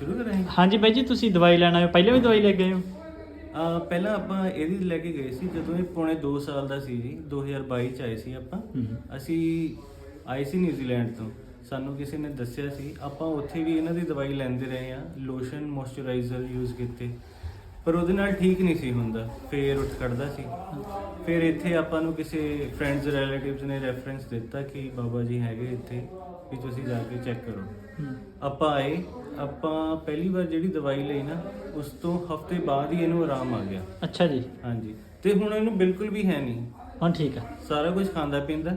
ਸ਼ੁਰੂ ਕਰਾਂ ਹਾਂਜੀ ਬਾਈ ਜੀ ਤੁਸੀਂ ਦਵਾਈ ਲੈਣ ਆਏ ਹੋ? ਪਹਿਲਾਂ ਵੀ ਦਵਾਈ ਲੈ ਕੇ ਆਏ ਹੋ? ਆ ਪਹਿਲਾਂ ਆਪਾਂ ਇਹਦੀ ਲੈ ਕੇ ਗਏ ਸੀ ਜਦੋਂ ਇਹ ਪੌਣੇ 2 ਸਾਲ ਦਾ ਸੀ ਜੀ 2022 ਚ ਆਏ ਸੀ ਆਪਾਂ। ਅਸੀਂ ਆਏ ਸੀ ਨਿਊਜ਼ੀਲੈਂਡ ਤੋਂ। ਸਾਨੂੰ ਕਿਸੇ ਨੇ ਦੱਸਿਆ ਸੀ ਆਪਾਂ ਉੱਥੇ ਵੀ ਇਹਨਾਂ ਦੀ ਦਵਾਈ ਲੈਂਦੇ ਰਹੇ ਆ ਲੋਸ਼ਨ ਮੋਇਸਚਰਾਈਜ਼ਰ ਯੂਜ਼ ਕੀਤੇ। ਪਰ ਉਹਦੇ ਨਾਲ ਠੀਕ ਨਹੀਂ ਸੀ ਹੁੰਦਾ ਫੇਰ ਉੱਠ ਕੱਢਦਾ ਸੀ। ਫਿਰ ਇੱਥੇ ਆਪਾਂ ਨੂੰ ਕਿਸੇ ਫਰੈਂਡਸ ਰਿਲੇਟਿਵਸ ਨੇ ਰੈਫਰੈਂਸ ਦਿੱਤਾ ਕਿ ਬਾਬਾ ਜੀ ਹੈਗੇ ਇੱਥੇ ਵੀ ਤੁਸੀਂ ਜਾ ਕੇ ਚੈੱਕ ਕਰੋ। ਹੂੰ। ਆਪਾਂ ਆਏ ਆਪਾਂ ਪਹਿਲੀ ਵਾਰ ਜਿਹੜੀ ਦਵਾਈ ਲਈ ਨਾ ਉਸ ਤੋਂ ਹਫ਼ਤੇ ਬਾਅਦ ਹੀ ਇਹਨੂੰ ਆਰਾਮ ਆ ਗਿਆ। ਅੱਛਾ ਜੀ। ਹਾਂਜੀ। ਤੇ ਹੁਣ ਇਹਨੂੰ ਬਿਲਕੁਲ ਵੀ ਹੈ ਨਹੀਂ। ਹੁਣ ਠੀਕ ਆ। ਸਾਰਾ ਕੁਝ ਖਾਂਦਾ ਪੀਂਦਾ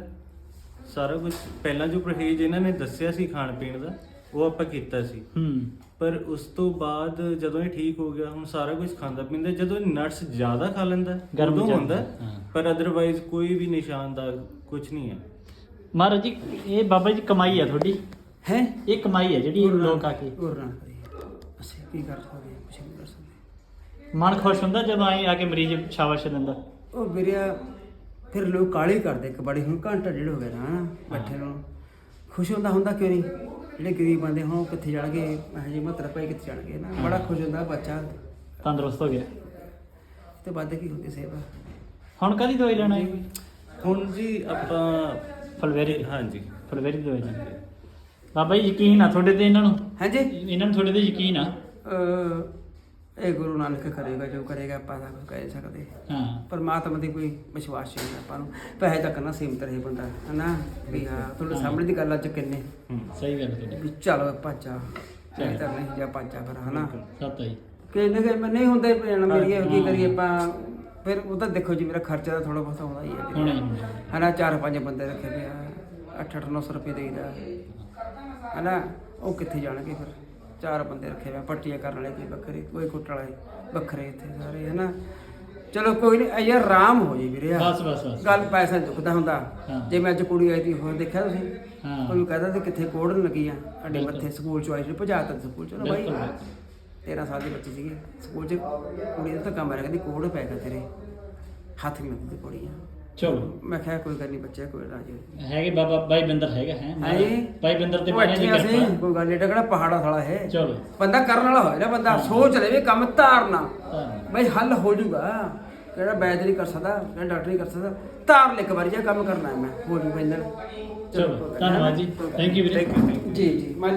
ਸਾਰਾ ਕੁਝ ਪਹਿਲਾਂ ਜੋ ਪਰਹੇਜ਼ ਇਹਨਾਂ ਨੇ ਦੱਸਿਆ ਸੀ ਖਾਣ ਪੀਣ ਦਾ ਉਹ ਆਪਾਂ ਕੀਤਾ ਸੀ। ਹੂੰ। ਪਰ ਉਸ ਤੋਂ ਬਾਅਦ ਜਦੋਂ ਇਹ ਠੀਕ ਹੋ ਗਿਆ ਹੁਣ ਸਾਰਾ ਕੁਝ ਖਾਂਦਾ ਪੀਂਦਾ ਜਦੋਂ ਨਟਸ ਜ਼ਿਆਦਾ ਖਾ ਲੈਂਦਾ ਗਰਮ ਉਦੋਂ ਹੁੰਦਾ। ਪਰ ਅਦਰਵਾਈਜ਼ ਕੋਈ ਵੀ ਨਿਸ਼ਾਨ ਦਾ ਕੁਝ ਨਹੀਂ ਹੈ। ਮਹਾਰਾਜ ਜੀ ਇਹ ਬਾਬਾ ਜੀ ਕਮਾਈ ਆ ਤੁਹਾਡੀ? ਹੈ? ਇਹ ਕਮਾਈ ਹੈ ਜਿਹੜੀ ਲੋਕ ਆ ਕੇ। ਹੋਰ ਨਾ ਕਰੀ ਅਸੀਂ ਕੀ ਕਰ ਸਕਦੇ ਕੁਛ ਨਹੀਂ ਕਰ ਸਕਦੇ। ਮਨ ਖੁਸ਼ ਹੁੰਦਾ ਜਦੋਂ ਆਏ ਆ ਕੇ ਮਰੀਜ਼ ਸ਼ਾਬਾਸ਼ ਦਿੰਦਾ? ਉਹ ਵੀਰਿਆ ਫਿਰ ਲੋਕ ਕਾਲੀ ਕਰਦੇ ਇੱਕ ਬੜੀ ਹੁਣ ਘੰਟਾ ਡੇਢ ਹੋ ਗਿਆ ਨਾ ਬੈਠੇ ਨੂੰ ਖੁਸ਼ ਹੁੰਦਾ ਹੁੰਦਾ ਕਿਉਂ ਨਹੀਂ? ਜਿਹੜੇ ਗਰੀਬ ਬੰਦੇ ਹੁਣ ਉਹ ਕਿੱਥੇ ਜਾਣਗੇ ਇਹ ਜੀ ਮਤਲਬ ਭਾਈ ਕਿੱਥੇ ਜਾਣਗੇ ਨਾ ਬੜਾ ਖੁਸ਼ ਹੁੰਦਾ ਬੱਚਾ। ਤੰਦਰੁਸਤ ਹੋ ਗਿਆ। ਤੇ ਵੱਧ ਕੀ ਹੁੰਦੀ ਸੇਵਾ? ਹੁਣ ਕਾਦੀ ਦਵਾਈ ਲੈਣ ਆਏ? ਹੁਣ ਜੀ ਆਪਾਂ ਫਲਵੇਰੀ। ਹਾਂਜੀ। ਫਲਵੇਰੀ ਦੀ ਦਵਾਈ ਲੈਣ ਬਾਬਾ ਜੀ ਯਕੀਨ ਆ ਤੁਹਾਡੇ ਤੇ ਇਹਨਾਂ ਨੂੰ? ਹਾਂਜੀ। ਇਹਨਾਂ ਨੂੰ ਤੁਹਾਡੇ ਤੇ ਯਕੀਨ ਆ? ਇਹ ਗੁਰੂ ਨਾਨਕ ਕਰੇਗਾ ਜੋ ਕਰੇਗਾ ਆਪਾਂ ਤਾਂ ਕੁਛ ਕਹਿ ਨਹੀਂ ਸਕਦੇ। ਹਾਂ। ਪਰਮਾਤਮਾ ਦੀ ਕੋਈ ਵਿਸ਼ਵਾਸ ਨਹੀਂ ਆਪਾਂ ਨੂੰ। ਪੈਸੇ ਤੱਕ ਨਾ ਸੀਮਤ ਰਹੇ ਬੰਦਾ ਹਨਾ? ਵੀ ਹਾਂ ਤੁਹਾਡੇ ਸਾਹਮਣੇ ਦੀ ਗੱਲ ਅੱਜ ਕਿੰਨੇ? ਹੂੰ ਸਹੀ ਗੱਲ ਤੁਹਾਡੀ। ਵੀ ਚਲੋ ਭਾਜਾ ਚਾਹੇ ਤਾਂ ਨਹੀਂ ਜਾਂ ਭਾਜਾ ਫਿਰ ਹਨਾ? ਸੱਤ ਆ ਜੀ ਕਿ ਕਿ ਮੈਂ ਨਹੀਂ ਹੁੰਦੇ ਭੈਣ ਮੇਰੀ ਕੀ ਕਰੀਏ ਆਪਾਂ? ਫਿਰ ਉਹ ਤਾਂ ਦੇਖੋ ਜੀ ਮੇਰਾ ਖਰਚਾ ਤਾਂ ਥੋੜਾ ਬਹੁਤ ਆਉਂਦਾ ਹੀ ਹੈ। ਹੁਣੇ ਹਨਾ ਚਾਰ ਪੰਜ ਬੰਦੇ ਰੱਖੇ ਪਏ ਆ। 8-8 900 ਰੁਪਏ ਦੇਈਦਾ। ਹਨਾ? ਉਹ ਕਿੱਥੇ ਜਾਣਗੇ ਫਿਰ? ਚਾਰ ਬੰਦੇ ਰੱਖੇ ਪਏ ਆ, ਪੱਟੀਆਂ ਕਰਨ ਵਾਲੇ ਕੋਈ ਵੱਖਰੇ ਕੋਈ ਕੁੱਟ ਵਾਲੇ ਵੱਖਰੇ ਇੱਥੇ ਸਾਰੇ ਹਨਾ? ਚਲੋ ਕੋਈ ਨਹੀਂ ਯਾਰ ਆਰਾਮ ਹੋ ਜੀ ਵੀਰੇ ਬਸ ਬਸ ਬਸ। ਗੱਲ ਪੈਸਾ ਦੁਖਦਾ ਹੁੰਦਾ। ਹਾਂ। ਜੇ ਮੈਂ ਅੱਜ ਕੁੜੀ ਆਈ ਦੀ ਹੋਰ ਦੇਖਿਆ ਤੁਸੀਂ? ਹਾਂ। ਉਹਨੂੰ ਕਹਦਾ ਤੇ ਕਿੱਥੇ ਕੋੜਨ ਲੱਗੀ ਆ? ਅੱਡੇ ਬਿਲਕੁਲ। ਮੱਥੇ ਸਕੂਲ ਚ ਆਈ ਸੀ ਭਜਾਤਾ ਸਕੂਲ। ਚ ਨਾ ਬਾਈ ਬਿਲਕੁਲ, ਬਿਲਕੁਲ। 13 ਸਾਲ ਦੀ ਬੱਚੀ ਸੀਗੀ। ਸਕੂਲ ਚ ਕੁੜੀ ਦਾ ਤਾਂ ਕੰਮ ਕਹਿੰਦੀ ਕੋੜ ਪੈ ਗਿਆ ਤੇਰੇ। ਹੱਥ ਨਹੀਂ ਲੱਗਦੀ ਕੁੜੀ ਆ। ਚਲੋ। ਮੈਂ ਕਿਹਾ ਕੋਈ ਗੱਲ ਨਹੀਂ ਬੱਚਾ ਕੋਈ ਰਾਜ ਹੈਗੇ ਬਾਬਾ ਬਾਈ ਬਿੰਦਰ ਹੈਗਾ ਹੈ? ਹਾਂਜੀ। ਬਾਈ ਬਿੰਦਰ ਤੇ ਉਹ ਬਾਈ ਦੀ ਕਿਰਪਾ। ਕੋਈ ਗੱਲ ਨਹੀਂ ਕਿਹੜਾ ਪਹਾੜਾ ਸਾਲਾ ਹੈ ਚਲੋ। ਬੰਦਾ ਕਰਨ ਵਾਲਾ ਹੋਏ ਨਾ ਬੰਦਾ ਸੋਚ ਲਵੇ ਕੰਮ ਧਾਰਨਾ ਹਾਂ। ਬਈ ਹੱਲ ਹੋ ਜਾਊਗਾ। ਕਿਹੜਾ ਵੈਦ ਨਹੀਂ ਕਰ ਸਕਦਾ ਕਿਹੜਾ ਡਾਕਟਰ ਨਹੀਂ ਕਰ ਸਕਦਾ। ਧਾਰ ਲੈ ਇੱਕ ਵਾਰੀ ਜੇ ਕੰਮ ਕਰਨਾ ਹੈ ਮੈਂ ਹੋ ਜੂ ਬੰਦਨ ਚਲੋ ਧੰਨਵਾਦ ਜੀ। ਥੈਂਕ ਯੂ ਵੀਰੇ। ਜੀ ਜੀ। ਮੈਂ